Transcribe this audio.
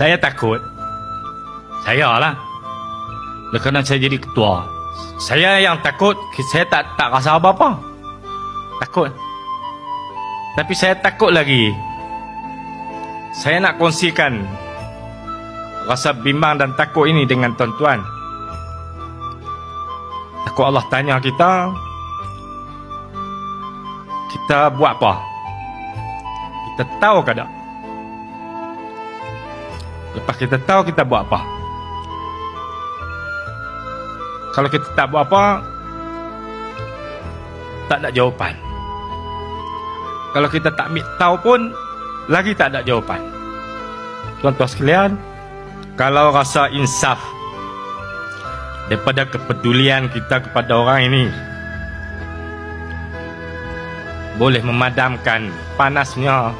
Saya takut. Saya lah. Kerana saya jadi ketua. Saya yang takut, saya tak tak rasa apa-apa. Takut. Tapi saya takut lagi. Saya nak kongsikan rasa bimbang dan takut ini dengan tuan-tuan. Takut Allah tanya kita, kita buat apa? Kita tahu ke tak? Lepas kita tahu kita buat apa? Kalau kita tak buat apa, tak ada jawapan. Kalau kita tak ambil tahu pun, lagi tak ada jawapan. Tuan-tuan sekalian, kalau rasa insaf daripada kepedulian kita kepada orang ini boleh memadamkan panasnya